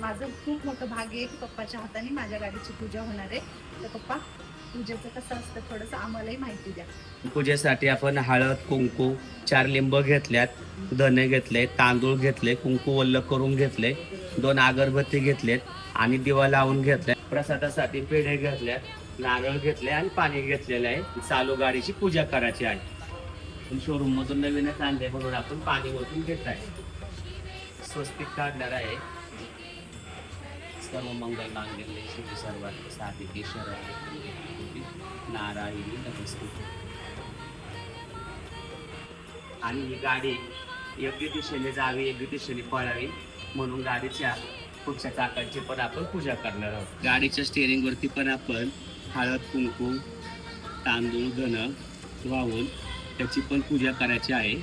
माझं खूप मोठं भाग्य आहे की पप्पाच्या हाताने माझ्या गाडीची पूजा होणार आहे. तर पप्पा पूजेचं कसं असतं थोडंसं आम्हालाही माहिती द्या. पूजेसाठी आपण हळद कुंकू चार लिंब घेतल्यात धने घेतले तांदूळ घेतले कुंकू वल्ल करून घेतले दोन अगरबत्ती घेतलेत आणि दिवा लावून घेतलाय. प्रसादासाठी पेढे घेतल्यात नारळ घेतले आणि पाणी घेतलेलं आहे. चालू गाडीची पूजा करायची आहे. शोरूम मधून नवीनच आणले म्हणून आपण पाणी ओतून घेत आहे स्वस्तिक काढणार आहे. सर्व मंगल मांगल्ये शिव सर्वात साधिके शरण नारायणी नमस्ते आणि ही गाडी योग्य दिशेने जावी योग्य दिशेने पळावी म्हणून गाडीच्या पुढच्या चाकांची पण आपण पूजा करणार आहोत गाडीच्या स्टेअरिंगवरती पण आपण हळद कुंकू तांदूळ घन वाहून त्याची पण पूजा करायची आहे